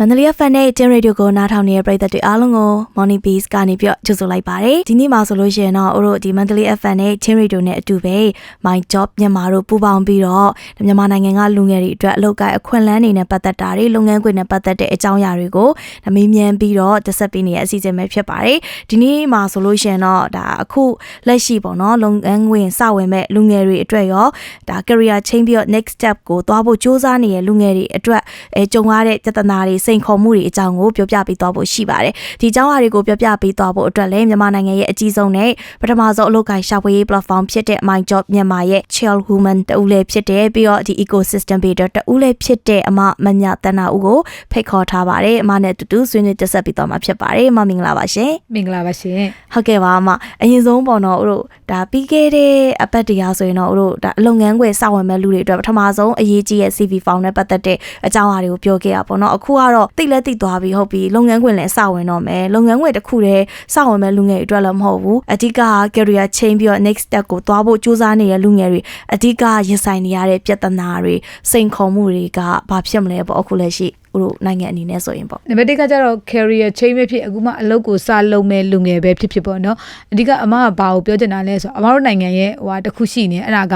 မန္တလေး fan နဲ့ Tin Radio ကိုနားထောင်နေတဲ့ပရိသတ်တွေအားလုံးကို Morning Bees ကနေပြီးတော့ကြိုဆိုလိုက်ပါတယ်ဒီနေ့မှာဆိုလို့ရှိရင်တော့တို့ဒီမန္တလေး fan နဲ့ Tin Radio နဲ့အတူပဲ My Job မြန်မာတို့ပူးပေါင်းပြီးတော့မြန်မာနိုင်ငံကလူငယ်တွေအတွက်အလုပ်ကိုင်အခွင့်အလမ်းတွေနဲ့ပတ်သက်တာတွေလုပ်ငန်းခွင်နဲ့ပတ်သက်တဲ့အကြောင်းအရာတွေကိုမေးမြန်းပြီးတော့တက်ဆက်ပေးနေတဲ့အစီအစဉ်ပဲဖြစ်ပါတယ်ဒီနေ့မှာဆိုလို့ရှိရင်တော့ဒါအခုလက်ရှိပေါ့နော်လုပ်ငန်းခွင်စဝင်မဲ့လူငယ်တွေအတွက်ရောဒါ career change ပြီးတော့ next step ကိုသွားဖို့စ조사နေတဲ့လူငယ်တွေအတွက်အဲကြုံရတဲ့ပြဿနာတွေစိန်ခေါ်မှုတွေအကြောင်းကိုပြောပြပေးသွားဖို့ရှိပါတယ်။ဒီအကြောင်းအရာတွေကိုပြောပြပေးသွားဖို့အတွက်လည်းမြန်မာနိုင်ငံရဲ့အကြီးဆုံးနဲ့ပထမဆုံးအလုပ်ကိုင်ရှာဖွေရေး platform ဖြစ်တဲ့ My Job မြန်မာရဲ့ Chill Woman တူလည်းဖြစ်တယ်ပြီးတော့ဒီ ecosystem builder တူလည်းဖြစ်တဲ့အမမညာတနာဦးကိုဖိတ်ခေါ်ထားပါတယ်။အမနဲ့တူတူဆွေးနွေးတက်ဆက်ပေးသွားမှာဖြစ်ပါတယ်။အမမင်္ဂလာပါရှင်မင်္ဂလာပါရှင်။ဟုတ်ကဲ့ပါအမအရင်ဆုံးပေါ့နော်တို့ဒါပြီးခဲ့တဲ့အပတ်တရားဆိုရင်တော့တို့ဒါအလုပ်ငန်းခွင်စဝင်မဲ့လူတွေအတွက်ပထမဆုံးအရေးကြီးရဲ့ CV form နဲ့ပတ်သက်တဲ့အကြောင်းအရာတွေကိုပြောခဲ့ရပါတော့။အခုကတော့တိတ်လက်တိသွားပြီဟုတ်ပြီလုပ်ငန်းခွင်လည်းစဝင်တော့မယ်။လုပ်ငန်းခွင်တစ်ခုတည်းစဝင်မဲ့လူငယ်တွေအတွက်လည်းမဟုတ်ဘူး။အဓိက career change ပြီးတော့ next step ကိုသွားဖို့ကြိုးစားနေတဲ့လူငယ်တွေအဓိကရင်ဆိုင်နေရတဲ့ပြဿနာတွေစိန်ခေါ်မှုတွေကဘာဖြစ်မလဲပေါ့အခုလက်ရှိတို့နိုင်ငံအနေနဲ့ဆိုရင်ပေါ့နံပါတ်1ကကျတော့ career change ပဲဖြစ်အခုမှအလုပ်ကိုစလုပ်မဲ့လူငယ်ပဲဖြစ်ဖြစ်ပေါ့နော်အဓိကအမကဘာကိုပြောချင်တာလဲဆိုတော့အမတို့နိုင်ငံရဲ့ဟိုဟာတစ်ခုရှိနေအဲ့ဒါက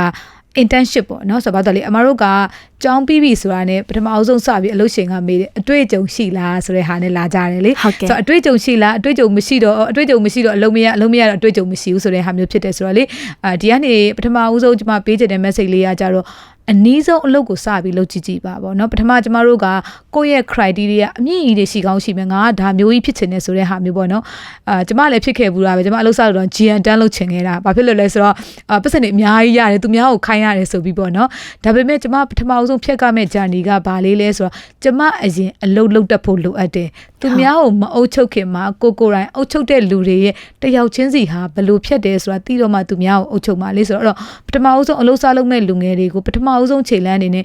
internship ပေါ့နော်ဆိုတော့ဘာလို့လဲအမတို့ကကြောင်းပြီးပြီဆိုတာနဲ့ပထမအဆုံးစပြီးအလုပ်ရှင်ကမေးတယ်အတွေ့အကြုံရှိလားဆိုတဲ့ဟာနဲ့လာကြတယ်လေဟုတ်ကဲ့ဆိုတော့အတွေ့အကြုံရှိလားအတွေ့အကြုံမရှိတော့အတွေ့အကြုံမရှိတော့အလုံးမရအလုံးမရတော့အတွေ့အကြုံမရှိဘူးဆိုတဲ့ဟာမျိုးဖြစ်တယ်ဆိုတော့လေအာဒီကနေပထမအဆုံးကျွန်မပေးချင်တဲ့ message လေးကကြတော့ အနည်းဆုံးအလုပ်ကိုစပြီးလုပ်ကြည့်ကြည့်ပါဗောနော်ပထမကျမတို့ကကိုယ့်ရဲ့ criteria အမြင့်ကြီးတွေရှိကောင်းရှိမယ်ငါကဒါမျိုးကြီးဖြစ်ချင်တယ်ဆိုတဲ့ဟာမျိုးပေါ့နော်အာကျမလည်းဖြစ်ခဲ့ဘူးတာပဲကျမအလုပ်စလို့တော့ GN တန်းလုပ်ချင်ခဲ့တာဘာဖြစ်လို့လဲဆိုတော့အာပတ်စံတွေအများကြီးရတယ်သူများကိုခိုင်းရတယ်ဆိုပြီးပေါ့နော်ဒါပေမဲ့ကျမပထမဆုံးဖြတ်ကမဲ့ journey ကဘာလေးလဲဆိုတော့ကျမအရင်အလုပ်လုပ်တတ်ဖို့လိုအပ်တယ် သူများကိုမအုပ်ချုပ်ခင်မှာကိုကိုယ်တိုင်အုပ်ချုပ်တဲ့လူတွေရဲ့တယောက်ချင်းစီဟာဘယ်လိုဖြစ်တယ်ဆိုတာသိတော့မှသူများကိုအုပ်ချုပ်မှာလေဆိုတော့ပထမဆုံးအလုပ်စားလုပ်မဲ့လူငယ်တွေကိုပထမဆုံးခြေလမ်းအနေနဲ့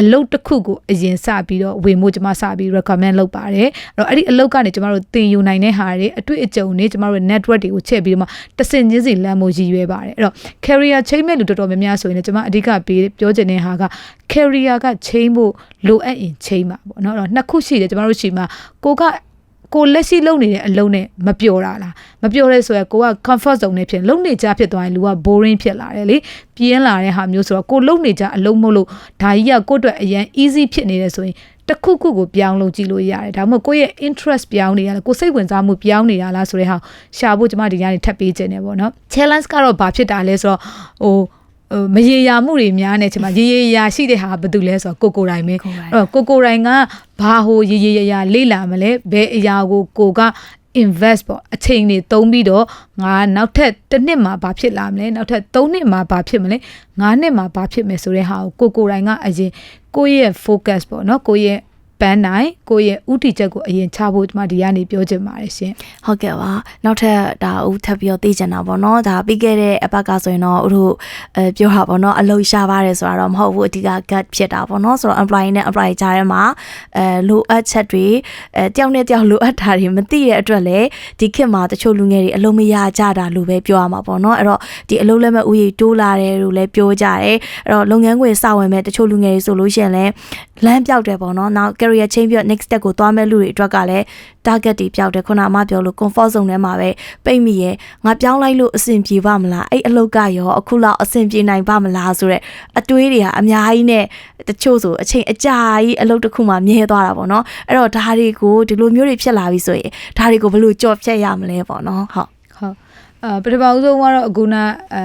အလုပ်တစ်ခုကိုအရင်စပြီးတော့ဝေမို့ကျမစပြီး recommend လုပ်ပါတယ်အဲ့တော့အဲ့ဒီအလုပ်ကနေကျမတို့သင်ယူနိုင်တဲ့ဟာတွေအတွေ့အကြုံတွေကျမတို့ network တွေကိုချက်ပြီးတော့မှတဆင်ချင်းစီလမ်းမို့ရည်ရွယ်ပါတယ်အဲ့တော့ career change မဲ့လူတော်တော်များများဆိုရင်လည်းကျမအဓိကပေးပြောချင်တဲ့ဟာက career က change ဖို့လိုအပ်ရင် change ပါပေါ့နော်အဲ့တော့နှစ်ခုရှိတယ်ကျမတို့ရှိမှာကိုက ကိုလက်ရှိလုပ်နေတဲ့အလုပ်နဲ့မပျော်တာလားမပျော်ရဲဆိုရယ်ကိုက comfort zone နဲ့ဖြစ်လုံနေကြဖြစ်သွားရင်လူက boring ဖြစ်လာတယ်လေပြင်းလာတဲ့ဟာမျိုးဆိုတော့ကိုလုံနေကြအလုံးမလို့ဒါကြီးကကိုယ့်အတွက်အရန် easy ဖြစ်နေတယ်ဆိုရင်တစ်ခုခုကိုပြောင်းလို့ကြည့်လို့ရတယ်ဒါမှမဟုတ်ကိုယ့်ရဲ့ interest ပြောင်းနေရလားကိုယ်စိတ်ဝင်စားမှုပြောင်းနေတာလားဆိုတဲ့ဟာရှာဖို့ကျွန်မဒီညနေထပ်ပေးခြင်းတယ်ပေါ့နော် challenge ကတော့ဘာဖြစ်တာလဲဆိုတော့ဟိုဟို မရေရာမှုတွေများနေချင်မှာရေရေရာရှိတဲ့ဟာဘာတူလဲဆိုတော့ကိုကိုတိုင်ပဲကိုယ်တိုင်အဲ့တော့ကိုကိုတိုင်ကဘာဟိုရေရေရာရာလေ့လာမလဲဘယ်အရာကိုကိုက invest ပေါ့အချိန်တွေသုံးပြီးတော့ငါနောက်ထပ်တစ်နှစ်မှာဘာဖြစ်လာမလဲနောက်ထပ်သုံးနှစ်မှာဘာဖြစ်မလဲငါးနှစ်မှာဘာဖြစ်မယ်ဆိုတဲ့ဟာကိုကိုကိုတိုင်ကအရင်ကိုယ့်ရဲ့ focus ပေါ့နော်ကိုယ့်ရဲ့ပ န်းနိုင်ကိုယ့်ရဲ့ဥတီချက်ကိုအရင်ချဖို့ဒီမှာဒီကနေပြောချင်ပါတယ်ရှင်ဟုတ်ကဲ့ပါနောက်ထပ်ဒါဦးထပ်ပြီးတော့သိချင်တာပေါ့နော်ဒါပြီးခဲ့တဲ့အပတ်ကဆိုရင်တော့ဦးတို့အဲပြောတာပေါ့နော်အလုပ်ရှားပါတယ်ဆိုတာတော့မဟုတ်ဘူးအဓိက gut ဖြစ်တာပေါ့နော်ဆိုတော့ employee နဲ့ employee ကြားထဲမှာအဲလိုအပ်ချက်တွေအဲတယောက်နဲ့တယောက်လိုအပ်တာတွေမသိတဲ့အတွက်လည်းဒီခေတ်မှာတချို့လူငယ်တွေအလုပ်မရကြတာလို့ပဲပြောရမှာပေါ့နော်အဲ့တော့ဒီအလုပ်လက်မဲ့ဦးရေတိုးလာတယ်လို့လည်းပြောကြတယ်အဲ့တော့လုပ်ငန်းခွင်စဝင်မဲ့တချို့လူငယ်တွေဆိုလို့ရှိရင်လည်းလမ်းပြောက်တယ်ပေါ့နော်နောက် career change ပြီးတော့ next step ကိုသွားမဲ့လူတွေအတွက်ကလည်း target တွေပြောက်တယ်ခုနအမပြောလို့ comfort zone ထဲမှာပဲပိတ်မိရဲ့ငါပြောင်းလိုက်လို့အဆင်ပြေပါမလားအဲ့အလုပ်ကရောအခုလောက်အဆင်ပြေနိုင်ပါမလားဆိုတော့အတွေးတွေကအများကြီးနဲ့တချို့ဆိုအချိန်အကြာကြီးအလုပ်တစ်ခုမှမြဲသွားတာပေါ့နော်အဲ့တော့ဒါတွေကိုဒီလိုမျိုးတွေဖြစ်လာပြီဆိုရင်ဒါတွေကိုဘယ်လိုကြော်ဖြတ်ရမလဲပေါ့နော်ဟုတ်ဟုတ်အာပထမဦးဆုံးကတော့အခုနအဲ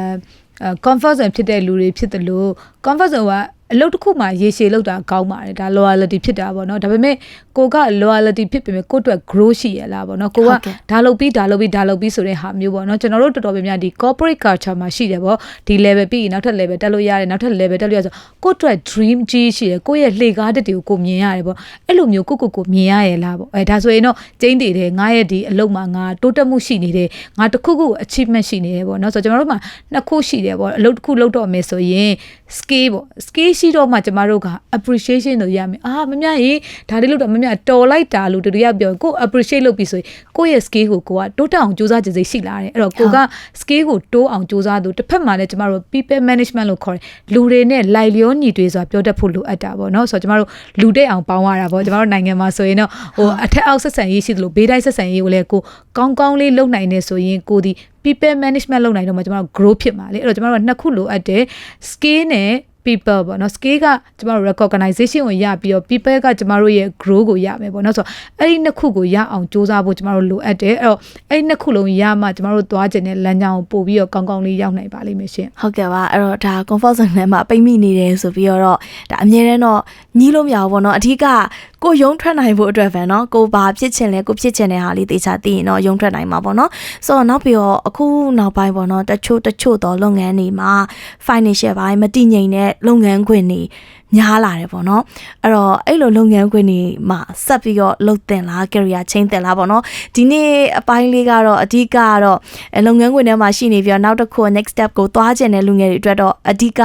အဲ comfort zone ဖြစ်တဲ့လူတွေဖြစ်တယ်လို့ comfort zone က အလုပ်တစ်ခုမှရေရှည်လောက်တာကောင်းပါတယ်ဒါ loyalty ဖြစ်တာပေါ့နော်ဒါပေမဲ့ကိုက loyalty ဖြစ်ပေမဲ့ကိုယ့်အတွက် grow ရှိရလားပေါ့နော်ကိုကဟုတ်ကဲ့ဒါလုပ်ပြီးဒါလုပ်ပြီးဒါလုပ်ပြီးဆိုတဲ့ဟာမျိုးပေါ့နော်ကျွန်တော်တို့တော်တော်များများဒီ corporate culture မှာရှိတယ်ပေါ့ဒီ level ပြီးရင်နောက်ထပ် level တက်လို့ရတယ်နောက်ထပ် level တက်လို့ရဆိုကိုယ့်အတွက် dream ကြီးရှိတယ်ကိုယ့်ရဲ့လှေကားတက်တွေကိုကိုမြင်ရတယ်ပေါ့အဲ့လိုမျိုးကိုကိုကိုမြင်ရရလားပေါ့အဲဒါဆိုရင်တော့ကျင်းတည်တယ်ငါရဲ့ဒီအလုပ်မှာငါတိုးတက်မှုရှိနေတယ်ငါတစ်ခုခု achievement ရှိနေတယ်ပေါ့နော်ဆိုတော့ကျွန်တော်တို့မှာနှစ်ခုရှိတယ်ပေါ့အလုပ်တစ်ခုလုပ်တော့မယ်ဆိုရင် skill ပေါ့ skill ရှိတော့မှကျမတို့က appreciation လို့ရမယ်အာမမြရေဒါလေးလို့တော့မမြတော်လိုက်တာလို့တူတူရပြောကို appreciate လုပ်ပြီးဆိုရင်ကိုယ့်ရဲ့ skill ကိုကိုကတိုးတက်အောင်စူးစမ်းကြစိတ်ရှိလာတယ်အဲ့တော့ကိုက skill ကိုတိုးအောင်စူးစမ်းသူတစ်ဖက်မှာလည်းကျမတို့ people management လို့ခေါ်တယ်လူတွေနဲ့လိုက်လျောညီတွေဆိုတာပြောတတ်ဖို့လိုအပ်တာပေါ့နော်ဆိုတော့ကျမတို့လူတဲ့အောင်ပေါင်းရတာပေါ့ကျမတို့နိုင်ငံမှာဆိုရင်တော့ဟိုအထက်အောက်ဆက်ဆံရေးရှိသလိုဘေးတိုင်းဆက်ဆံရေးကိုလည်းကိုကောင်းကောင်းလေးလုပ်နိုင်နေဆိုရင်ကိုဒီ people management လုပ်နိုင်တော့မှကျမတို့ grow ဖြစ်မှာလေအဲ့တော့ကျမတို့ကနှစ်ခုလိုအပ်တယ် skill နဲ့ people ပေါ့နော် scale ကကျမတို့ recognition ကိုရပြီးတော့ people ကကျမတို့ရဲ့ grow ကိုရမယ်ပေါ့နော်ဆိုတော့အဲ့ဒီနှစ်ခုကိုရအောင်စူးစမ်းဖို့ကျမတို့လိုအပ်တယ်အဲ့တော့အဲ့ဒီနှစ်ခုလုံးရမှကျမတို့သွားကျင်တဲ့လမ်းကြောင်းကိုပို့ပြီးတော့ကောင်းကောင်းလေးရောက်နိုင်ပါလိမ့်မယ်ရှင်ဟုတ်ကဲ့ပါအဲ့တော့ဒါ comfort zone ထဲမှာပိတ်မိနေတယ်ဆိုပြီးတော့ဒါအမြဲတမ်းတော့ညီးလို့မရဘူးပေါ့နော်အဓိက ကိုယုံထွက်နိုင်ဖို့အတွက်ပဲเนาะကိုဘာဖြစ်ချင်လဲကိုဖြစ်ချင်တဲ့ဟာလေးတေချာသိရင်တော့ယုံထွက်နိုင်မှာပေါ့နော်ဆိုတော့နောက်ပြီးတော့အခုနောက်ပိုင်းပေါ့နော်တချို့တချို့သောလုပ်ငန်းတွေမှာ financial ဘိုင်းမတည်ငြိမ်တဲ့လုပ်ငန်းခွင်တွေများလာတယ်ပေါ့နော်အဲ့တော့အဲ့လိုလုပ်ငန်းခွင်တွေမှာဆက်ပြီးတော့လုပ်တင်လား career change တင်လားပေါ့နော်ဒီနေ့အပိုင်းလေးကတော့အဓိကကတော့အဲလုပ်ငန်းခွင်ထဲမှာရှိနေပြီးတော့နောက်တစ်ခု next step ကိုသွားကျင်တဲ့လူငယ်တွေအတွက်တော့အဓိက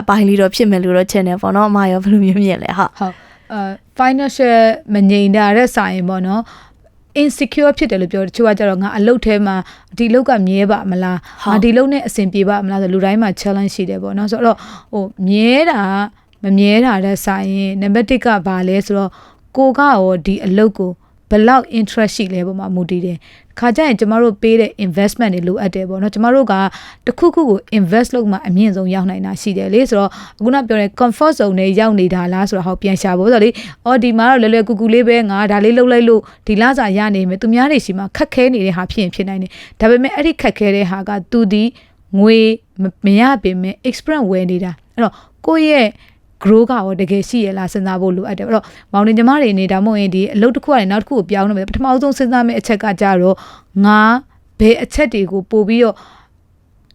အပိုင်းလေးတော့ဖြစ်မယ်လို့တော့ထင်တယ်ပေါ့နော်အမရောဘယ်လိုမျိုးမြင်လဲဟုတ် ဟုတ်အဲ financial မငြိမ်တာတဲ့ဆိုင်ပေါ့နော် insecure ဖြစ်တယ်လို့ပြောတချို့ကကြတော့ငါအလုပ်ထဲမှာဒီလုပ်ကမြဲပါမလားဟုတ်ငါဒီလုပ်နဲ့အဆင်ပြေပါမလားဆိုလူတိုင်းမှာ challenge ရှိတယ်ပေါ့နော်ဆိုတော့ဟိုမြဲတာမမြဲတာတဲ့ဆိုင်ရင်နံပါတ်1ကဘာလဲဆိုတော့ကိုကရောဒီအလုပ်ကိုဘယ်လောက် interest ရှိလဲပုံမှာမူတည်တယ် ခါကျရင်ကျမတို့ပေးတဲ့ investment တွေလိုအပ်တယ်ပေါ့နော်ကျမတို့ကတစ်ခုခုကို invest လုပ်မှအမြင့်ဆုံးရောက်နိုင်တာရှိတယ်လေဆိုတော့အခုနပြောတဲ့ comfort zone နဲ့ရောက်နေတာလားဆိုတော့ဟောပြန်ရှာဖို့ဆိုတော့လေအော်ဒီမှာတော့လွယ်လွယ်ကူကူလေးပဲငါဒါလေးလုပ်လိုက်လို့ဒီလစာရနေမယ်သူများတွေရှိမှခက်ခဲနေတဲ့ဟာဖြစ်ရင်ဖြစ်နိုင်တယ်ဒါပေမဲ့အဲ့ဒီခက်ခဲတဲ့ဟာကသူဒီငွေမမရပေမဲ့ experience ဝယ်နေတာအဲ့တော့ကိုယ့်ရဲ့ grow ကရောတကယ်ရှိရလားစဉ်းစားဖို့လိုအပ်တယ်အဲ့တော့မောင်နေညီမတွေနေဒါမှမဟုတ်ရင်ဒီအလုပ်တစ်ခုကနေနောက်တစ်ခုကိုပြောင်းနေမယ်ပထမဆုံးစဉ်းစားမယ့်အချက်ကကြတော့ငါဘယ်အချက်တွေကိုပို့ပြီးတော့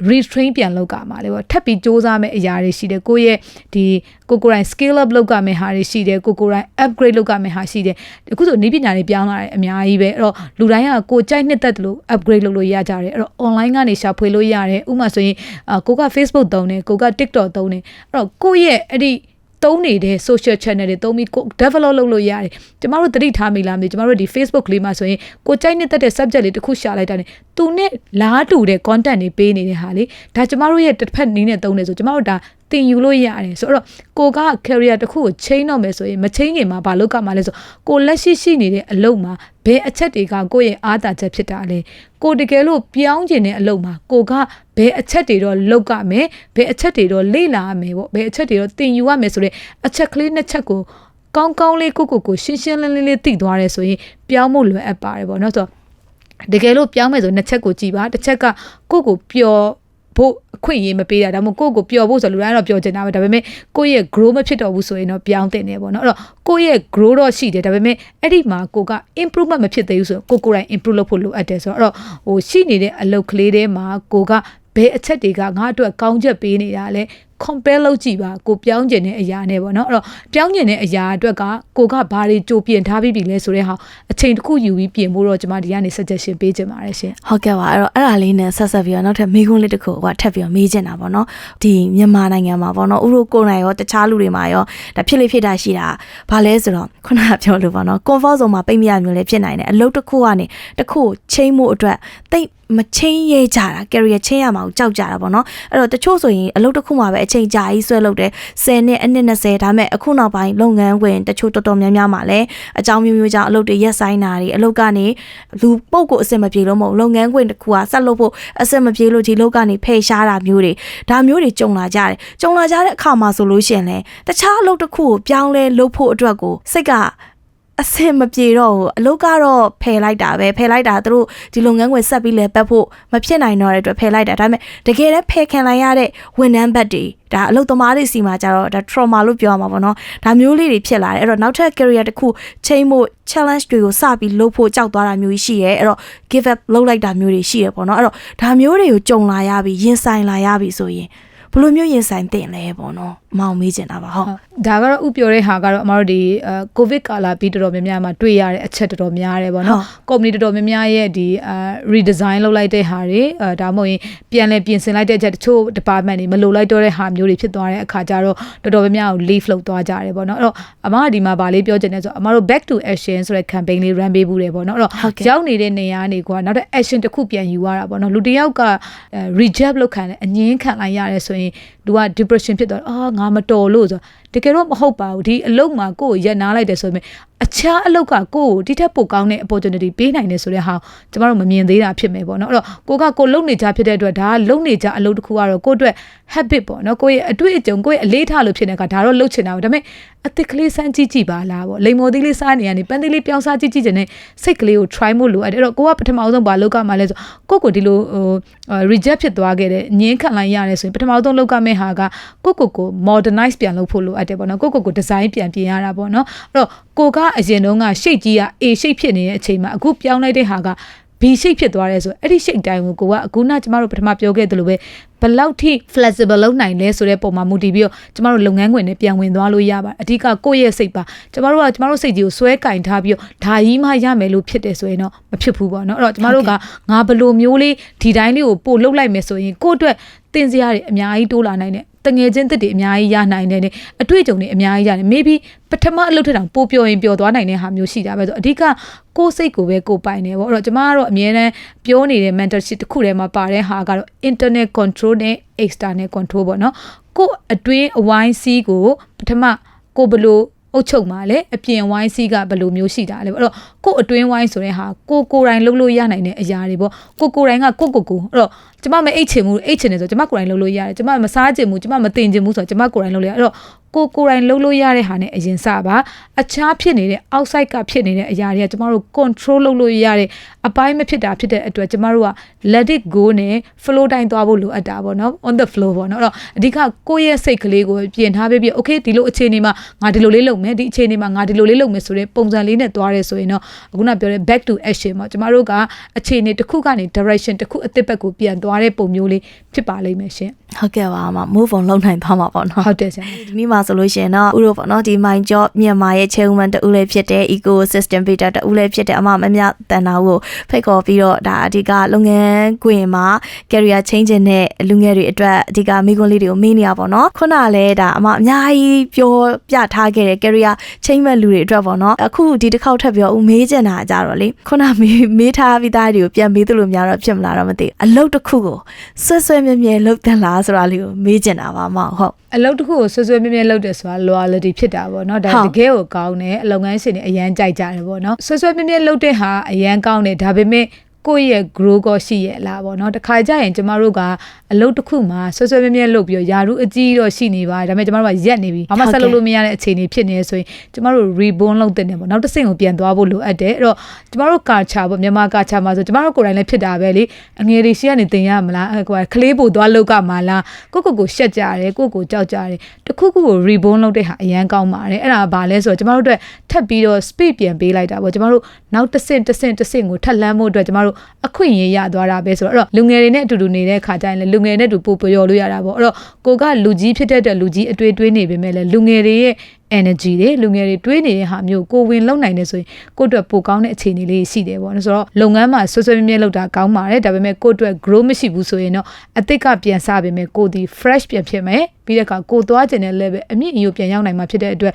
retrain ပြန်လုပ်ကမှာလေပေါ့ထပ်ပြီးစူးစမ်းမယ့်အရာတွေရှိတယ်ကိုယ့်ရဲ့ဒီကိုကိုယ်တိုင် scale up လုပ်ကမယ့်ဟာတွေရှိတယ်ကိုကိုယ်တိုင် upgrade လုပ်ကမယ့်ဟာရှိတယ်အခုဆိုနေပညာတွေပြောင်းလာတယ်အများကြီးပဲအဲ့တော့လူတိုင်းကကိုယ်ကြိုက်နှစ်သက်တယ်လို့ upgrade လုပ်လို့ရကြတယ်အဲ့တော့ online ကနေရှာဖွေလို့ရတယ်ဥပမာဆိုရင်အာကိုက Facebook သုံးတယ်ကိုက TikTok သုံးတယ်အဲ့တော့ကိုယ့်ရဲ့အဲ့ဒီ သုံးနေတဲ့ social channel တွေသုံးပြီးကို develop လုပ်လို့ရတယ်ကျမတို့သတိထားမိလားမသိဘူးကျမတို့ဒီ Facebook လေးမှာဆိုရင်ကိုကြိုက်နေတဲ့တဲ့ subject လေးတစ်ခုရှာလိုက်တာ ਨੇ သူနဲ့လားတူတဲ့ content တွေပေးနေတဲ့ဟာလေဒါကျမတို့ရဲ့တစ်ဖက်နည်းနဲ့သုံးနေဆိုကျမတို့ဒါ တင်ယူလို့ရတယ်ဆိုတော့ကိုက career တစ်ခုကို change တော့မယ်ဆိုရင်မ change ခင်မှာဘာလုပ်ကမှာလဲဆိုကိုလက်ရှိရှိနေတဲ့အလုပ်မှာဘယ်အချက်တွေကကိုယ့်ရဲ့အားသာချက်ဖြစ်တာလဲကိုတကယ်လို့ပြောင်းကျင်တဲ့အလုပ်မှာကိုကဘယ်အချက်တွေတော့လောက်ကမယ်ဘယ်အချက်တွေတော့လေ့လာရမယ်ပေါ့ဘယ်အချက်တွေတော့တင်ယူရမယ်ဆိုတဲ့အချက်ကလေးနှစ်ချက်ကိုကောင်းကောင်းလေးကိုကိုကိုရှင်းရှင်းလင်းလင်းလေးသိသွားရဲဆိုရင်ပြောင်းဖို့လွယ်အပ်ပါတယ်ပေါ့နော်ဆိုတော့တကယ်လို့ပြောင်းမယ်ဆိုနှစ်ချက်ကိုကြည်ပါတစ်ချက်ကကိုကိုပျော် ဖို့အခွင့်အရေးမပေးတာဒါမှမဟုတ်ကိုကိုပျော်ဖို့ဆိုလူတိုင်းတော့ပျော်ချင်တာပဲဒါပေမဲ့ကိုယ့်ရဲ့ grow မဖြစ်တော့ဘူးဆိုရင်တော့ပြောင်းတင်တယ်ပေါ့နော်အဲ့တော့ကိုယ့်ရဲ့ grow တော့ရှိတယ်ဒါပေမဲ့အဲ့ဒီမှာကိုက improvement မဖြစ်သေးဘူးဆိုကိုကိုယ်တိုင် improve လုပ်ဖို့လိုအပ်တယ်ဆိုတော့ဟိုရှိနေတဲ့အလုပ်ကလေးတွေမှာကိုကဘယ်အချက်တွေကငါအတွက်ကောင်းချက်ပေးနေတာလဲ compare လုပ်ကြည့်ပါကိုပြောင်းကျင်တဲ့အရာနဲ့ပေါ့နော်အဲ့တော့ပြောင်းကျင်တဲ့အရာအတွက်ကကိုကဘာတွေကြိုပြင်ထားပြီးပြီလဲဆိုတဲ့ဟာအချိန်တစ်ခုယူပြီးပြင်ဖို့တော့ကျွန်မဒီကနေ suggestion ပေးချင်ပါတယ်ရှင်ဟုတ်ကဲ့ပါအဲ့တော့အဲ့ဒါလေးနဲ့ဆက်ဆက်ပြီးတော့နောက်ထပ်မေးခွန်းလေးတစ်ခုကထပ်ပြီးတော့မေးချင်တာပေါ့နော်ဒီမြန်မာနိုင်ငံမှာပေါ့နော်ဥရောကိုယ်နိုင်ရောတခြားလူတွေမှာရောဒါဖြစ်လေဖြစ်တာရှိတာဘာလဲဆိုတော့ခုနကပြောလို့ပေါ့နော် comfort zone မှာပိတ်မရမျိုးလေးဖြစ်နိုင်တယ်အလုပ်တစ်ခုကနေတစ်ခုကိုချိန်မှုအတွက်တိတ် မချင်းရဲကြတာ career ချင်းရမှာကိုကြောက်ကြတာပေါ့နော်အဲ့တော့တချို့ဆိုရင်အလုပ်တစ်ခုမှာပဲအချိန်ကြာကြီးဆွဲလုပ်တယ်10နှစ်အနှစ်20ဒါပေမဲ့အခုနောက်ပိုင်းလုပ်ငန်းဝင်တချို့တော်တော်များများမှာလည်းအကြောင်းမျိုးမျိုးကြောင့်အလုပ်တွေရက်ဆိုင်တာတွေအလုပ်ကနေလူပုတ်ကိုအဆင်မပြေလို့မဟုတ်လုပ်ငန်းခွင်တစ်ခုကဆက်လုပ်ဖို့အဆင်မပြေလို့ဒီလုပ်ကနေဖယ်ရှားတာမျိုးတွေဒါမျိုးတွေကြုံလာကြတယ်ကြုံလာကြတဲ့အခါမှာဆိုလို့ရှိရင်လည်းတခြားအလုပ်တစ်ခုကိုပြောင်းလဲလုပ်ဖို့အတွက်ကိုစိတ်က အဆင်မပြေတော့ဘူးအလုပ်ကတော့ဖယ်လိုက်တာပဲဖယ်လိုက်တာသူတို့ဒီလုပ်ငန်းခွင်ဆက်ပြီးလဲပတ်ဖို့မဖြစ်နိုင်တော့တဲ့အတွက်ဖယ်လိုက်တာဒါပေမဲ့တကယ်လည်းဖယ်ခံလိုက်ရတဲ့ဝန်ထမ်းဘက်တွေဒါအလုပ်သမားတွေစီမှာကြတော့ဒါ trauma လို့ပြောရမှာပေါ့နော်ဒါမျိုးလေးတွေဖြစ်လာတယ်အဲ့တော့နောက်ထပ် career တစ်ခုချိန်ဖို့ challenge တွေကိုစပြီးလုပ်ဖို့ကြောက်သွားတာမျိုးကြီးရှိရဲအဲ့တော့ give up လုပ်လိုက်တာမျိုးတွေရှိရပေါ့နော်အဲ့တော့ဒါမျိုးတွေကိုကြုံလာရပြီရင်ဆိုင်လာရပြီဆိုရင်ဘယ်လိုမျိုးရင်ဆိုင်သင့်လဲပေါ့နော်မောင်မေးချင်တာပါဟုတ်ဒါကတော့ဥပြောတဲ့ဟာကတော့အမတို့ဒီအဲကိုဗစ်ကာလာပြီးတော်တော်များများမှာတွေ့ရတဲ့အချက်တော်တော်များတယ်ပေါ့နော်ကုမ္ပဏီတော်တော်များများရဲ့ဒီအဲ redesign လုပ်လိုက်တဲ့ဟာတွေအဲဒါမှမဟုတ်ရင်ပြန်လဲပြင်ဆင်လိုက်တဲ့အချက်တချို့ department တွေမလိုလိုက်တော့တဲ့ဟာမျိုးတွေဖြစ်သွားတဲ့အခါကျတော့တော်တော်များများကို leave လုပ်သွားကြတယ်ပေါ့နော်အဲ့တော့အမကဒီမှာဗာလေးပြောချင်တယ်ဆိုတော့အမတို့ back to action ဆိုတဲ့ campaign လေး run ပေးဘူးတယ်ပေါ့နော်အဲ့တော့ဟုတ်ကဲ့ရောက်နေတဲ့နေရာကနေကွာနောက်တဲ့ action တစ်ခုပြန်ယူရတာပေါ့နော်လူတစ်ယောက်ကအဲ reject လုပ်ခံတယ်အငင်းခံလိုက်ရတယ်ဆိုရင်သူက depression ဖြစ်သွားတယ်အာငါမတော်လို့ဆိုတော့တကယ်တော့မဟုတ်ပါဘူးဒီအလုပ်မှာကိုယ့်ကိုရက်နာလိုက်တယ်ဆိုပေမဲ့အခြားအလုပ်ကကိုယ့်ကိုဒီထက်ပိုကောင်းတဲ့ opportunity ပေးနိုင်တယ်ဆိုတဲ့ဟာကိုကျမတို့မမြင်သေးတာဖြစ်မယ်ပေါ့နော်အဲ့တော့ကိုကကိုလုံနေကြဖြစ်တဲ့အတွက်ဒါကလုံနေကြအလုပ်တစ်ခုကတော့ကိုယ့်အတွက် habit ပေါ့နော်ကိုယ့်ရဲ့အတွေ့အကြုံကိုယ့်ရဲ့အလေးထားလို့ဖြစ်နေတဲ့အခါဒါတော့လုပ်ချင်တာပေါ့ဒါပေမဲ့အသစ်ကလေးစမ်းကြည့်ကြည့်ပါလားပေါ့လိမ်မော်သီးလေးစားနေရနေပန်းသီးလေးပြောင်းစားကြည့်ကြည့်ချင်တဲ့စိတ်ကလေးကို try ဖို့လိုအပ်တယ်အဲ့တော့ကိုကပထမဆုံးဘာလုပ်ကမှလဲဆိုကိုယ့်ကိုဒီလိုဟို reject ဖြစ်သွားခဲ့တဲ့ညင်းခံလိုက်ရတယ်ဆိုရင်ပထမဆုံးလုပ်ကမယ့်ဟာကကိုယ့်ကိုယ်ကို modernize ပြန်လုပ်ဖို့လိုအပ်တယ်ပေါ့နော်ကိုယ့်ကိုယ်ကို design ပြန်ပြင်ရတာပေါ့နော်အဲ့တော့ကိုကအရင်တုန်းက shape ကြီးက A shape ဖြစ်နေတဲ့အချိန်မှာအခုပြောင်းလိုက်တဲ့ဟာက B shape ဖြစ်သွားတယ်ဆိုအဲ့ဒီ shape တိုင်းကိုကိုကအခုနကျမတို့ပထမပြောခဲ့သလိုပဲဘယ်လောက်ထိ flexible လုပ်နိုင်လဲဆိုတဲ့ပုံမှာမူတည်ပြီးတော့ကျမတို့လုပ်ငန်းခွင်နဲ့ပြန်ဝင်သွားလို့ရပါတယ်အဓိကကိုယ့်ရဲ့စိတ်ပါကျမတို့ကကျမတို့စိတ်ကြီးကိုဆွဲကင်ထားပြီးတော့ဒါကြီးမှရမယ်လို့ဖြစ်တယ်ဆိုရင်တော့မဖြစ်ဘူးပေါ့နော်အဲ့တော့ကျမတို့ကငါဘယ်လိုမျိုးလေးဒီတိုင်းလေးကိုပို့လုပ်လိုက်မယ်ဆိုရင်ကိုယ့်အတွက် တင်စရာတွေအများကြီးတိုးလာနိုင်တယ်တငယ်ချင်းတစ်တွေအများကြီးရနိုင်တယ်နဲ့အတွေ့အကြုံတွေအများကြီးရတယ် maybe ပထမအလုပ်ထက်တောင်ပိုပျော်ရင်ပျော်သွားနိုင်တဲ့ဟာမျိုးရှိတာပဲဆိုအဓိကကိုယ်စိတ်ကိုပဲကိုယ်ပိုင်တယ်ပေါ့အဲ့တော့ကျမကတော့အမြဲတမ်းပြောနေတဲ့ mentorship တစ်ခုထဲမှာပါတဲ့ဟာကတော့ internal control နဲ့ external control ပေါ့နော်ကိုယ်အတွင်းအဝိုင်းစီးကိုပထမကိုယ်ဘယ်လို အုတ်ချုပ်မှာလဲအပြင်ဝိုင်းစီးကဘယ်လိုမျိုးရှိတာလဲပေါ့အဲ့တော့ကိုယ်အတွင်းဝိုင်းဆိုတဲ့ဟာကိုကိုယ်တိုင်လုပ်လို့ရနိုင်တဲ့အရာတွေပေါ့ကိုကိုယ်တိုင်ကကိုကိုကိုအဲ့တော့ကျမမအိတ်ချင်ဘူးအိတ်ချင်တယ်ဆိုကျမကိုယ်တိုင်လုပ်လို့ရတယ်ကျမမစားချင်ဘူးကျမမတင်ချင်ဘူးဆိုကျမကိုယ်တိုင်လုပ်လို့ရအဲ့တော့ ကိုကိုယ်တိုင်လုပ်လို့ရတဲ့ဟာနဲ့အရင်စပါအခြားဖြစ်နေတဲ့ outside ကဖြစ်နေတဲ့အရာတွေကကျမတို့ control လုပ်လို့ရတဲ့အပိုင်းမဖြစ်တာဖြစ်တဲ့အတွက်ကျမတို့က let it go နဲ့ flow တိုင်းသွားဖို့လိုအပ်တာပေါ့နော် on the flow ပေါ့နော်အဲ့တော့အဓိကကိုယ့်ရဲ့စိတ်ကလေးကိုပြင်ထားပြီးပြီး okay ဒီလိုအခြေအနေမှာငါဒီလိုလေးလုပ်မယ်ဒီအခြေအနေမှာငါဒီလိုလေးလုပ်မယ်ဆိုတဲ့ပုံစံလေးနဲ့သွားရဲဆိုရင်တော့အခုနပြောတဲ့ back to action ပေါ့ကျမတို့ကအခြေအနေတစ်ခုကနေ direction တစ်ခုအသစ်ဘက်ကိုပြန်သွားတဲ့ပုံမျိုးလေးဖြစ်ပါလိမ့်မယ်ရှင်ဟုတ်ကဲ့ပါအမ move on လုပ်နိုင်သွားမှာပေါ့နော်ဟုတ်တယ်ဆရာဒီနေ့မှာဆိုလို့ရှိရင်တော့ဥရောပေါ့နော်ဒီ mind job မြန်မာရဲ့ chairwoman တူလည်းဖြစ်တဲ့ ecosystem beta တူလည်းဖြစ်တဲ့အမမမြတန်တာကိုဖိတ်ခေါ်ပြီးတော့ဒါအဓိကလုပ်ငန်းခွင်မှာ career change တဲ့လူငယ်တွေအတွက်အဓိကမိခွန်းလေးတွေကိုမေးနေရပါတော့ခုနကလည်းဒါအမအများကြီးပြောပြထားခဲ့တဲ့ career change မဲ့လူတွေအတွက်ပေါ့နော်အခုဒီတစ်ခေါက်ထပ်ပြောဦးမေးချင်တာကြတော့လေခုနမေးမေးထားပြီးသားတွေကိုပြန်မေးသလိုများတော့ဖြစ်မလားတော့မသိဘူးအလုပ်တစ်ခုကိုဆွဆွဲမြဲမြဲလုပ်တယ်လားဆိုတာလေးကိုမေးချင်တာပါအမဟုတ်အလုပ်တစ်ခုကိုဆွဆွဲမြဲမြဲလုပ်တယ်ဆိုတာ loyalty ဖြစ်တာပေါ့နော်ဒါဟုတ်တကယ်ကိုကောင်းတယ်အလုပ်ငန်းရှင်တွေအရန်ကြိုက်ကြတယ်ပေါ့နော်ဆွဆွဲမြဲမြဲလုပ်တဲ့ဟာအရန်ကောင်းတယ်ဒါပေမဲ့ ကိုယ့်ရဲ့ grow ကိုရှိရဲ့လားပေါ့နော်တခါကြရင်ကျမတို့ကအလုပ်တစ်ခုမှာဆွဆွဲမြဲမြဲလုပ်ပြီးတော့ယာရုအကြီးတော့ရှိနေပါဒါပေမဲ့ကျမတို့ကရက်နေပြီဘာမှဆက်လုပ်လို့မရတဲ့အခြေအနေဖြစ်နေဆိုရင်ကျမတို့ reborn လုပ်တဲ့နေပေါ့နောက်တစ်ဆင့်ကိုပြန်သွားဖို့လိုအပ်တယ်အဲ့တော့ကျမတို့ culture ပေါ့မြန်မာ culture မှာဆိုကျမတို့ကိုယ်တိုင်လည်းဖြစ်တာပဲလေအငယ်တွေရှိကနေတင်ရမလားအဲ့ကွာကလေးပို့သွားလောက်ကမှာလားကိုကိုကိုရှက်ကြတယ်ကိုကိုကြောက်ကြတယ်တခုခုကို reborn လုပ်တဲ့ဟာအရန်ကောင်းပါတယ်အဲ့ဒါဘာလဲဆိုတော့ကျမတို့အတွက်ထပ်ပြီးတော့ speed ပြန်ပေးလိုက်တာပေါ့ကျမတို့နောက်တစ်ဆင့်တစ်ဆင့်တစ်ဆင့်ကိုထပ်လမ်းဖို့အတွက်ကျမတို့အခွင့်အရေးရသွားတာပဲဆိုတော့အဲ့တော့လူငယ်တွေနဲ့အတူတူနေတဲ့ခါကျရင်လည်းလူငယ်နဲ့အတူပို့ပျော်လို့ရတာပေါ့အဲ့တော့ကိုကလူကြီးဖြစ်တဲ့အတွက်လူကြီးအတွေ့အတွေးနေပေမဲ့လည်းလူငယ်တွေရဲ့ energy တွေလူငယ်တွေတွေးနေတဲ့ဟာမျိုးကိုဝင်လုံနိုင်နေဆိုရင်ကိုယ့်အတွက်ပိုကောင်းတဲ့အခြေအနေလေးရှိတယ်ပေါ့နော်ဆိုတော့လုပ်ငန်းမှာဆွဆွမြဲမြဲလုပ်တာကောင်းပါတယ်ဒါပေမဲ့ကိုယ့်အတွက် grow မရှိဘူးဆိုရင်တော့အသစ်ကပြန်စပေမဲ့ကိုယ်ဒီ fresh ပြန်ဖြစ်မယ်ပြီးတဲ့အခါကိုသွားကျင်တဲ့ level အမြင့်အယူပြန်ရောက်နိုင်မှာဖြစ်တဲ့အတွက်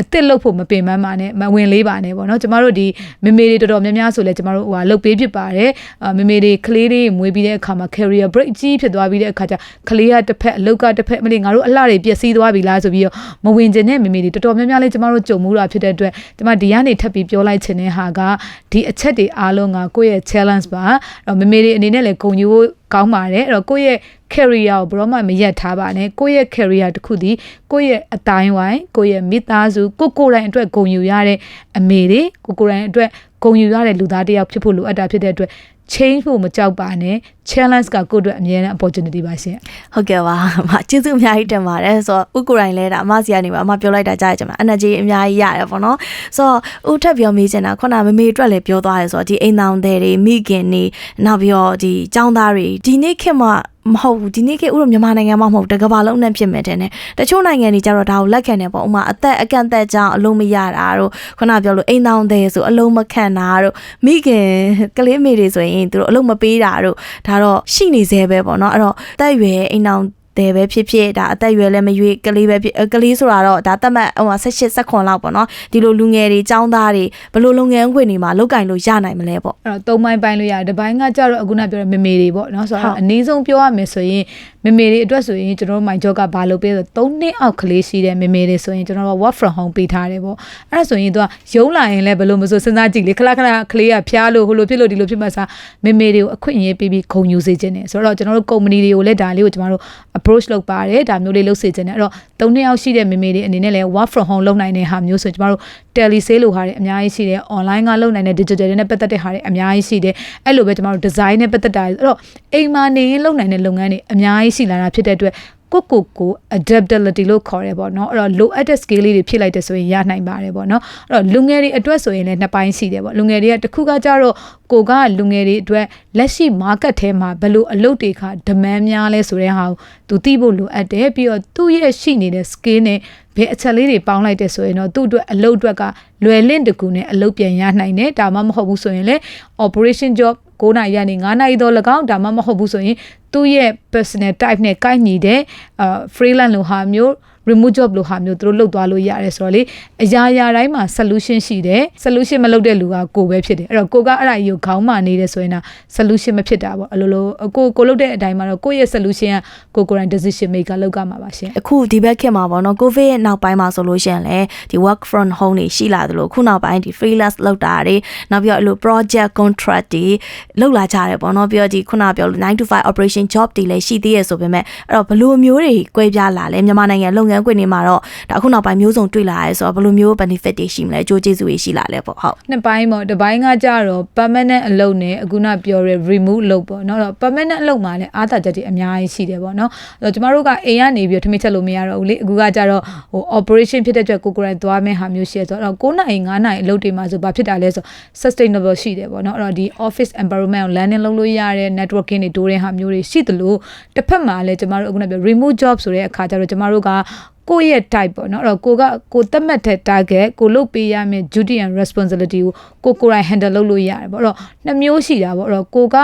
အသစ်လုပ်ဖို့မပင်ပန်းပါနဲ့မဝင်လေးပါနဲ့ပေါ့နော်ကျမတို့ဒီမေမေတွေတော်တော်များများဆိုလဲကျမတို့ဟိုဟာလုပ်ပေးဖြစ်ပါတယ်အာမေမေတွေကလေးတွေမွေးပြီးတဲ့အခါမှာ career break ကြီးဖြစ်သွားပြီးတဲ့အခါကျကလေးကတစ်ဖက်အလုပ်ကတစ်ဖက်မလေးငါတို့အလှတွေပျက်စီးသွားပြီလားဆိုပြီးတော့မဝင်ကျင်တဲ့မေမေတွေတော်တော်များများလေးကျမတို့ကြုံမှုတာဖြစ်တဲ့အတွက်ကျမဒီကနေထပ်ပြီးပြောလိုက်ချင်တဲ့ဟာကဒီအချက်တွေအားလုံးကကိုယ့်ရဲ့ challenge ပါအဲ့တော့မေမေတွေအနေနဲ့လည်းဂုဏ်ယူဖို့ကောင်းပါတယ်အဲ့တော့ကိုယ့်ရဲ့ career ကိုဘယ်တော့မှမရက်ထားပါနဲ့ကိုယ့်ရဲ့ career တစ်ခုဒီကိုယ့်ရဲ့အတိုင်းဝိုင်းကိုယ့်ရဲ့မိသားစုကိုကိုယ်တိုင်အတွက်ဂုဏ်ယူရတဲ့အမေတွေကိုကိုယ်တိုင်အတွက်ဂုဏ်ယူရတဲ့လူသားတစ်ယောက်ဖြစ်ဖို့လိုအပ်တာဖြစ်တဲ့အတွက် change ဖို့မကြောက်ပါနဲ့ challenge ကကိုယ့်အတွက်အမြဲတမ်း opportunity ပါရှင်ဟုတ်ကဲ့ပါအမကျေးဇူးအများကြီးတင်ပါတယ်ဆိုတော့ဥကိုယ်တိုင်လဲဒါအမစီကနေပါအမပြောလိုက်တာကြားရကြမှာ energy အများကြီးရတယ်ပေါ့နော်ဆိုတော့ဥထပ်ပြောမေးချင်တာခုနမမေအတွက်လည်းပြောသွားတယ်ဆိုတော့ဒီအိမ်တောင်တဲ့တွေမိခင်တွေနောက်ပြီးတော့ဒီចောင်းသားတွေဒီနေ့ခေတ်မှာ မဟုတ်ဘူးဒီနေ့ခေတ်ဥရောမြန်မာနိုင်ငံမှာမဟုတ်တကမ္ဘာလုံးနဲ့ဖြစ်မယ်တဲ့နဲ့တချို့နိုင်ငံတွေကျတော့ဒါကိုလက်ခံတယ်ပေါ့ဥပမာအသက်အကန့်အသက်ကြောင့်အလုံးမရတာတို့ခုနပြောလို့အိမ်တောင်တဲ့ဆိုအလုံးမခံတာတို့မိခင်ကလေးမေတွေဆိုရင်သူတို့အလုံးမပေးတာတို့ဒါတော့ရှိနေသေးပဲပေါ့နော်အဲ့တော့အသက်အရွယ်အိမ်တောင် တယ်ပဲဖြစ်ဖြစ်ဒါအသက်အရွယ်လည်းမရွေးကလေးပဲဖြစ်အကလေးဆိုတာတော့ဒါတတ်မှတ်ဟို18 19လောက်ပေါ့နော်ဒီလိုလူငယ်တွေចောင်းသားတွေဘယ်လိုလုပ်ငန်းခွင်တွေမှာလောက်ကင်လို့ရနိုင်မလဲပေါ့အဲ့တော့သုံးပိုင်းပိုင်းလို့ရတယ်တစ်ပိုင်းကကြတော့အခုနပြောတဲ့မေမေတွေပေါ့နော်ဆိုဟုတ်တော့အနည်းဆုံးပြောရမယ်ဆိုရင်မေမေတွေအတွက်ဆိုရင်ကျွန်တော်တို့ my job ကဘာလုပ်ပေးဆို3နှစ်အောက်ကလေးရှိတဲ့မေမေတွေဆိုရင်ကျွန်တော်တို့ work from home ပေးထားတယ်ပေါ့အဲ့ဒါဆိုရင်သူကရုံးလာရင်လည်းဘယ်လိုမဆိုစဉ်းစားကြည့်လေခဏခဏကလေးကဖျားလို့ဟိုလိုဖြစ်လို့ဒီလိုဖြစ်မှစားမေမေတွေကိုအခွင့်အရေးပေးပြီးခုံယူစေခြင်းနဲ့ဆိုတော့ကျွန်တော်တို့ company တွေကိုလည်းဒါလေးကိုကျွန်တော်တို့ approach လုပ်ပါတယ်ဒါမျိုးလေးလုပ်စေခြင်းနဲ့အဲ့တော့3နှစ်အောက်ရှိတဲ့မေမေတွေအနေနဲ့လည်း work from home လုပ်နိုင်တဲ့ဟာမျိုးဆိုရင်ကျွန်တော်တို့ tele sale လို့ဟာတွေအများကြီးရှိတယ် online ကလုပ်နိုင်တဲ့ digital တွေနဲ့ပတ်သက်တဲ့ဟာတွေအများကြီးရှိတယ်အဲ့လိုပဲကျွန်တော်တို့ design နဲ့ပတ်သက်တာအဲ့တော့အိမ်မှာနေရင်လုပ်နိုင်တဲ့လုပ်ငန်းတွေအများကြီးရှိလာတာဖြစ်တဲ့အတွက် ကိုကိုကို adaptability လို့ခေါ်ရဲပေါ့နော်အဲ့တော့လိုအပ်တဲ့ skill လေးတွေဖြစ်လိုက်တဲ့ဆိုရင်ရနိုင်ပါတယ်ပေါ့နော်အဲ့တော့လူငယ်တွေအတွက်ဆိုရင်လည်းနှစ်ပိုင်းရှိတယ်ပေါ့လူငယ်တွေကတစ်ခုကကြတော့ကိုကလူငယ်တွေအတွက်လက်ရှိ market ထဲမှာဘယ်လိုအလုပ်တွေက demand များလဲဆိုတဲ့ဟာကိုသူသိဖို့လိုအပ်တယ်ပြီးတော့သူ့ရဲ့ရှိနေတဲ့ skill နဲ့ဘယ်အချက်လေးတွေပေါင်းလိုက်တဲ့ဆိုရင်တော့သူ့အတွက်အလုပ်အတွက်ကလွယ်လင့်တကူနဲ့အလုပ်ပြန်ရနိုင်တယ်ဒါမှမဟုတ်ဘူးဆိုရင်လည်း operation job 9နာရီကနေ9နာရီတော့၎င်းဒါမှမဟုတ်ဘူးဆိုရင်သူ့ရဲ့ personal type နဲ့ကိုက်ညီတဲ့အာ freelance လိုဟာမျိုး remote job လိုဟာမျိုးသူတို့လုပ်သွားလို့ရတယ်ဆိုတော့လေအရာရာတိုင်းမှာ solution ရှိတယ် solution မလုပ်တဲ့လူကကိုပဲဖြစ်တယ်အဲ့တော့ကိုကအဲ့ဒါကြီးကိုခေါင်းမာနေတယ်ဆိုရင်ဒါ solution မဖြစ်တာပေါ့အလိုလိုကိုကိုလုပ်တဲ့အတိုင်းမှာတော့ကိုယ့်ရဲ့ solution ကကိုကိုယ်တိုင် decision maker လောက်ကမှာပါရှင်အခုဒီဘက်ခေတ်မှာပေါ့နော်ကိုဗစ်ရဲ့နောက်ပိုင်းမှာဆိုလို့ရှိရင်လည်းဒီ work from home တွေရှိလာသလိုခုနောက်ပိုင်းဒီ freelance လုပ်တာတွေနောက်ပြီးတော့အဲ့လို project contract တွေလုပ်လာကြတယ်ပေါ့နော်ပြီးတော့ဒီခုနပြောလို့9 to 5 operation job တွေလည်းရှိသေးရဆိုပေမဲ့အဲ့တော့ဘယ်လိုမျိုးတွေ꿰ပြလာလဲမြန်မာနိုင်ငံလုပ်ငငန်းခွင်တွေမှာတော့ဒါအခုနောက်ပိုင်းမျိုးစုံတွေ့လာရဲဆိုတော့ဘယ်လိုမျိုး benefit တွေရှိမလဲအကျိုးကျေးဇူးတွေရှိလာလဲပေါ့ဟုတ်နှစ်ပိုင်းပေါ့တစ်ပိုင်းကကြတော့ permanent အလုပ်နဲ့အခုနပြောရဲ remove လုပ်ပေါ့နော်တော့ permanent အလုပ်မှာလည်းအားသာချက်တွေအများကြီးရှိတယ်ပေါ့နော်အဲ့တော့ကျမတို့ကအိမ်ကနေပြီးထမိချက်လို့မရတော့ဘူးလေအခုကကြတော့ဟို operation ဖြစ်တဲ့အတွက်ကိုကိုယ်တိုင်သွားမယ့်ဟာမျိုးရှိရဲဆိုတော့9နိုင်9နိုင်အလုပ်တွေမှာဆိုဘာဖြစ်တာလဲဆို sustainable ရှိတယ်ပေါ့နော်အဲ့တော့ဒီ office environment ကို landing လုပ်လို့ရတယ် networking တွေတိုးတဲ့ဟာမျိုးတွေရှိသလိုတစ်ဖက်မှာလည်းကျမတို့အခုနပြော remote job ဆိုတဲ့အခါကျတော့ကျမတို့က ကိုယ့်ရဲ့ type ပေါ့နော်အဲ့တော့ကိုကကိုသတ်မှတ်တဲ့ target ကိုလုပ်ပေးရမယ့် duty and responsibility ကိုကိုကိုယ်တိုင် handle လုပ်လို့ရတယ်ပေါ့အဲ့တော့နှစ်မျိုးရှိတာပေါ့အဲ့တော့ကိုက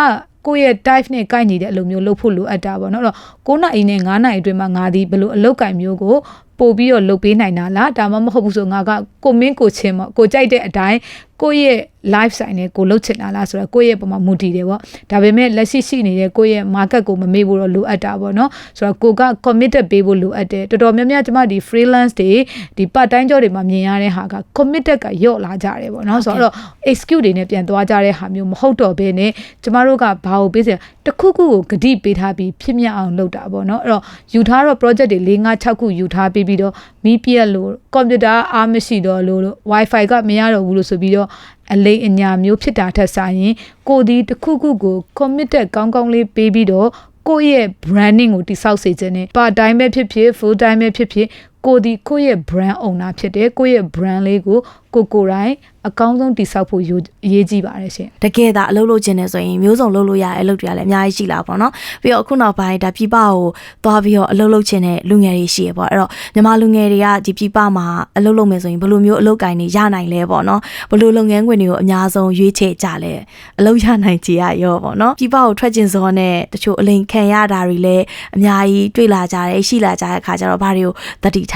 ကိုယ့်ရဲ့ type နဲ့ကိုက်ညီတဲ့အလုပ်မျိုးလုပ်ဖို့လိုအပ်တာပေါ့နော်အဲ့တော့9နိုင်နဲ့9နိုင်အတွင်းမှာငါဒီဘလို့အလုပ်ကင်မျိုးကိုပို့ပြီးတော့လုပ်ပေးနိုင်တာလားဒါမှမဟုတ်ဘူးဆိုငါကကိုမင်းကိုချင်းပေါ့ကိုကြိုက်တဲ့အတိုင်း ကိုယ့်ရဲ့ life sign နဲ့ကိုလှုပ်ချင်တာလားဆိုတော့ကိုယ့်ရဲ့ပုံမှာမူတည်တယ်ပေါ့ဒါပေမဲ့လက်ရှိရှိနေတဲ့ကိုယ့်ရဲ့ market ကိုမမေ့ဖို့တော့လိုအပ်တာပေါ့နော်ဆိုတော့ကိုက committed ပေးဖို့လိုအပ်တယ်တော်တော်များများကျမဒီ freelance တွေဒီ part time job တွေမှာမြင်ရတဲ့ဟာက committed ကယော့လာကြတယ်ပေါ့နော်ဆိုတော့ excuse တွေနဲ့ပြန်သွားကြတဲ့ဟာမျိုးမဟုတ်တော့ဘဲနဲ့ကျမတို့ကဘာကိုပေးစရာတစ်ခုခုကိုဂတိပေးထားပြီးဖြစ်မြောက်အောင်လုပ်တာပေါ့နော်အဲ့တော့ယူထားတော့ project တွေ၄၅6ခုယူထားပြီးပြီးတော့မီးပြက်လို့ကွန်ပျူတာအားမရှိတော့လို့လို့ wifi ကမရတော့ဘူးလို့ဆိုပြီးတော့အလိမ်အညာမျိုးဖြစ်တာထက်ဆိုင်ရင်ကိုဒီတစ်ခုခုကို committed ကောင်းကောင်းလေးပေးပြီးတော့ကိုယ့်ရဲ့ branding ကိုတိစောက်စေခြင်းနဲ့ part time ပဲဖြစ်ဖြစ် full time ပဲဖြစ်ဖြစ် ကိုဒီကိုယ့်ရဲ့ brand owner ဖြစ်တယ်ကိုယ့်ရဲ့ brand လေးကိုကိုကိုယ်တိုင်အကောင်းဆုံးတိစောက်ဖို့ယူအရေးကြီးပါတယ်ရှင်တကယ်ဒါအလုပ်လုပ်ခြင်းနဲ့ဆိုရင်မျိုးစုံလုပ်လို့ရတဲ့အလုပ်တွေကလည်းအများကြီးရှိလာပေါ့နော်ပြီးတော့အခုနောက်ပိုင်းဒါပြပကိုသွားပြီးတော့အလုပ်လုပ်ခြင်းနဲ့လူငယ်တွေရှိရပေါ့အဲ့တော့မြန်မာလူငယ်တွေကဒီပြပမှာအလုပ်လုပ်မယ်ဆိုရင်ဘယ်လိုမျိုးအလုပ်ကိုင်နေရနိုင်လဲပေါ့နော်ဘယ်လိုလုပ်ငန်းခွင်တွေကိုအများဆုံးရွေးချယ်ကြလဲအလုပ်ရနိုင်ကြရရောပေါ့နော်ပြပကိုထွက်ခြင်းစောနဲ့တချို့အလိန်ခံရတာတွေလည်းအများကြီးတွေ့လာကြတယ်ရှိလာကြတဲ့အခါကျတော့ဘာတွေကိုတတိထ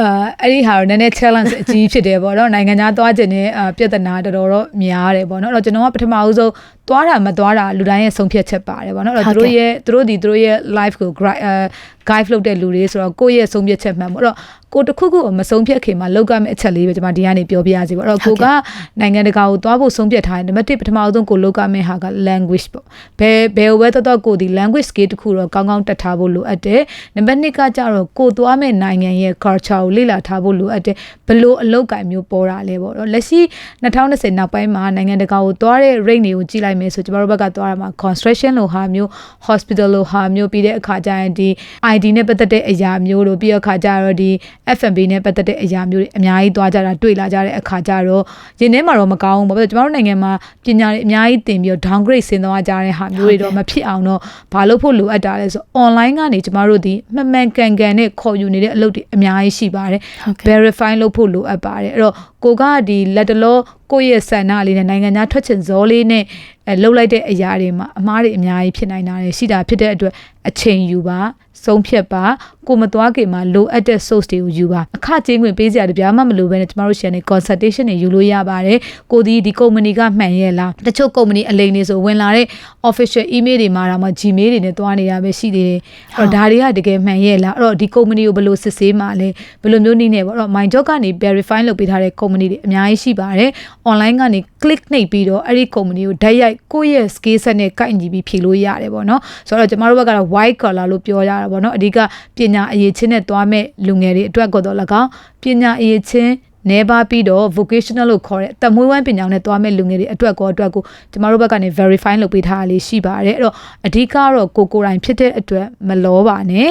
အာအဲ့ဒီဟာတော့နည်းနည်း challenge အကြီးဖြစ်တယ်ပေါ့နော်နိုင်ငံခြားသွားခြင်းနဲ့အာပြဿနာတော်တော်တော့များတယ်ပေါ့နော်အဲ့တော့ကျွန်တော်ကပထမဦးဆုံးသွားတာမသွားတာလူတိုင်းရဲ့ဆုံးဖြတ်ချက်ပါတယ်ပေါ့နော်အဲ့တော့သူတို့ရဲ့သူတို့ဒီသူတို့ရဲ့ life ကို guide အာ guide လုပ်တဲ့လူတွေဆိုတော့ကိုယ့်ရဲ့ဆုံးဖြတ်ချက်မှန်ပေါ့အဲ့တော့ကိုတစ်ခုခုမဆုံးဖြတ်ခင်မှာလောက်ကမယ့်အချက်လေးပဲကျွန်မဒီကနေပြောပြရစီပေါ့အဲ့တော့ကိုကနိုင်ငံတကာကိုသွားဖို့ဆုံးဖြတ်ထားရင်နံပါတ်1ပထမဦးဆုံးကိုလောက်ကမယ့်ဟာက language ပေါ့ဘယ်ဘယ်ဝဲတော့တော့ကိုဒီ language skill တစ်ခုတော့ကောင်းကောင်းတက်ထားဖို့လိုအပ်တယ်နံပါတ်2ကကြတော့ကိုသွားမယ့်နိုင်ငံရဲ့ culture ကိုလေ့လာထားဖို့လိုအပ်တယ်ဘလို့အလောက်ကိုင်မျိုးပေါ်တာလဲပေါ့နော်လက်ရှိ2020နောက်ပိုင်းမှာနိုင်ငံတကာကိုသွားတဲ့ rate တွေကိုကြည့်လိုက်မယ်ဆိုကျမတို့ဘက်ကသွားရမှာ construction လိုဟာမျိုး hospital လိုဟာမျိုးပြီးတဲ့အခါကျရင်ဒီ ID နဲ့ပတ်သက်တဲ့အရာမျိုးတို့ပြီးတဲ့အခါကျတော့ဒီ F&B နဲ့ပတ်သက်တဲ့အရာမျိုးတွေအများကြီးသွားကြတာတွေ့လာကြတဲ့အခါကျတော့ရင်းထဲမှာတော့မကောင်းဘူးပေါ့ကျမတို့နိုင်ငံမှာပညာတွေအများကြီးသင်ပြီးတော့ downgrade ဆင်းသွားကြတဲ့ဟာမျိုးတွေတော့မဖြစ်အောင်တော့ဘာလို့ဖို့လိုအပ်တာလဲဆို online ကနေကျမတို့ဒီမှန်မှန်ကန်ကန်နဲ့ခေါ်ယူနေတဲ့အလုပ်တွေအများကြီးရှိပါတယ်ဟုတ်ကဲ့ verify လုပ်ဖို့လိုအပ်ပါတယ်အဲ့တော့ကိုကဒီလက်တလောကိုယ့်ရဲ့ဆန္ဒလေးနဲ့နိုင်ငံသားထွက်ချင်ဇောလေးနဲ့အဲလှုပ်လိုက်တဲ့အရာတွေမှာအမားတွေအများကြီးဖြစ်နိုင်တာတွေရှိတာဖြစ်တဲ့အတွက်အချိန်ယူပါဆုံးဖြတ်ပါကိုမသွားခင်မှာလိုအပ်တဲ့ source တွေကိုယူပါအခကြေးငွေပေးစရာတပြားမှမလိုဘဲနဲ့ကျမတို့ share နေ consultation တွေယူလို့ရပါတယ်ကိုဒီဒီ company ကမှန်ရဲ့လားတချို့ company အလိမ်နေဆိုဝင်လာတဲ့ official email တွေမှာတော့မှ gmail တွေနဲ့သွားနေတာပဲရှိသေးတယ်အဲ့တော့ဒါတွေကတကယ်မှန်ရဲ့လားအဲ့တော့ဒီ company ကိုဘယ်လိုစစ်ဆေးမှာလဲဘယ်လိုမျိုးနည်းနဲ့ပေါ့အဲ့တော့ my job ကနေ verify လုပ်ပေးထားတဲ့ company တွေအများကြီးရှိပါတယ် online ကနေ click နှိပ်ပြီးတော့အဲ့ဒီ company ကိုဓာတ်ရိုက်ကိုယ့်ရဲ့ skill set နဲ့ကိုက်ညီပြီးဖြည့်လို့ရတယ်ပေါ့နော်ဆိုတော့ကျမတို့ဘက်ကတော့ white collar လို့ပြောရတာပေါ့နော်အဓိကပညာအရေးချင်းနဲ့သွားမဲ့လူငယ်တွေအတွက်ကတော့၎င်းပညာအရေးချင်းနေပါပြီးတော့ vocational လို့ခေါ်တဲ့အသက်မွေးဝမ်းပညာနဲ့သွားမဲ့လူငယ်တွေအတွက်ကောအတွက်ကိုကျမတို့ဘက်ကနေ verify လုပ်ပေးထားတာလေးရှိပါတယ်အဲ့တော့အဓိကတော့ကိုကိုယ်တိုင်ဖြစ်တဲ့အတွက်မလောပါနဲ့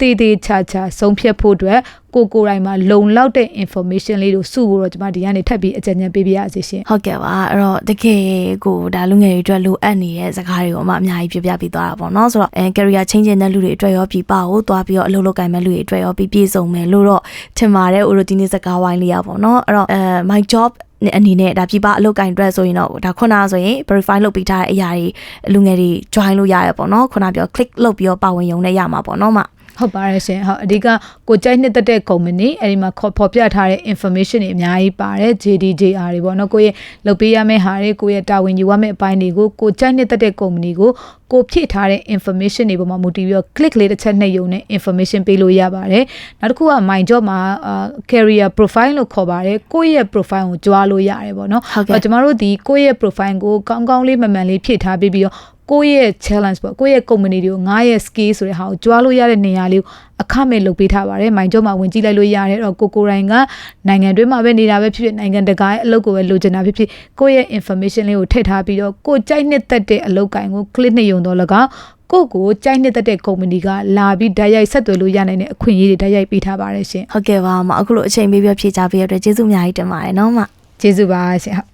တည်တည်ချာချာဆုံးဖြတ်ဖို့အတွက်ကိုကိုယ်တိုင်မှာလုံလောက်တဲ့ information လေးတို့စုဖို့တော့ကျမဒီကနေထပ်ပြီးအကြံဉာဏ်ပေးပြရစီရှင်ဟုတ်ကဲ့ပါအဲ့တော့တကယ်ကိုဒါလူငယ်တွေအတွက်လိုအပ်နေတဲ့စကားတွေကိုအမှအများကြီးပြပြပေးသွားတာပေါ့နော်ဆိုတော့အဲ career change တဲ့လူတွေအတွက်ရောပြပါကိုသွားပြီးတော့အလုပ်လုပ်ကိုင်မဲ့လူတွေအတွက်ရောပြပြည့်စုံမယ်လို့တော့ထင်ပါတယ်ဦးတို့ဒီနေ့စကားဝိုင်းလေးရပေါ့နော်အဲ့တော့အဲ my job အနေနဲ့ဒါပြပအလုပ်ကင်အတွက်ဆိုရင်တော့ဒါခုနဆိုရင် verify လုပ်ပေးထားတဲ့အရာတွေလူငယ်တွေ join လို့ရရပေါ့နော်ခုနပြော click လုပ်ပြီးတော့ပါဝင်ရုံနဲ့ရမှာပေါ့နော်မ ဟုတ်ပါတယ်ရှင်ဟုတ်အဓိကကိုကြိုက်နှစ်သက်တဲ့ company အဲဒီမှာခေါ်ဖော်ပြထားတဲ့ information တွေအများကြီးပါတယ် JDJR တွေပေါ့နော်ကိုယ့်ရဲ့လုပ်ပေးရမယ့်ဟာတွေကိုယ့်ရဲ့တာဝန်ယူရမယ့်အပိုင်းတွေကိုကိုကြိုက်နှစ်သက်တဲ့ company ကိုကိုဖြည့်ထားတဲ့ information တွေပေါ်မှာမူတည်ပြီးတော့ click လေးတစ်ချက်နှိပ်ရုံနဲ့ information ပေးလို့ရပါတယ်နောက်တစ်ခုက my job မှာ career profile လို့ခေါ်ပါတယ်ကိုယ့်ရဲ့ profile ကိုကြွားလို့ရတယ်ပေါ့နော်ဟုတ်ကဲ့အဲ့တော့ကျမတို့ဒီကိုယ့်ရဲ့ profile ကိုကောင်းကောင်းလေးမှန်မှန်လေးဖြည့်ထားပြီးပြီးတော့ ကိုယ့်ရဲ့ challenge ပေါ့ကိုယ့်ရဲ့ company တွေကိုငါရဲ့ skill ဆိုတဲ့ဟာကိုကြွားလို့ရတဲ့နေရာလေးကိုအခမဲ့လုပ်ပေးထားပါတယ်။မိုင်းကျော်မှာဝင်ကြည့်လိုက်လို့ရတယ်။အဲ့တော့ကိုကိုရိုင်းကနိုင်ငံတွင်းမှာပဲနေတာပဲဖြစ်ဖြစ်နိုင်ငံတကာရဲ့အလုပ်ကိုပဲလိုချင်တာဖြစ်ဖြစ်ကိုယ့်ရဲ့ information လေးကိုထည့်ထားပြီးတော့ကိုကြိုက်နှစ်သက်တဲ့အလုပ်ကိုင်ကို click နှိပ်ရုံတော့လကောက်ကိုယ့်ကိုကြိုက်နှစ်သက်တဲ့ company ကလာပြီးဓာတ်ရိုက်ဆက်သွယ်လို့ရနိုင်တဲ့အခွင့်အရေးတွေဓာတ်ရိုက်ပေးထားပါတယ်ရှင်ဟုတ်ကဲ့ပါမအခုလိုအချိန်ပေးပြဖြည့်ချပေးရတဲ့အတွက်ကျေးဇူးအများကြီးတင်ပါတယ်နော်မ။ကျေးဇူးပါရှင်။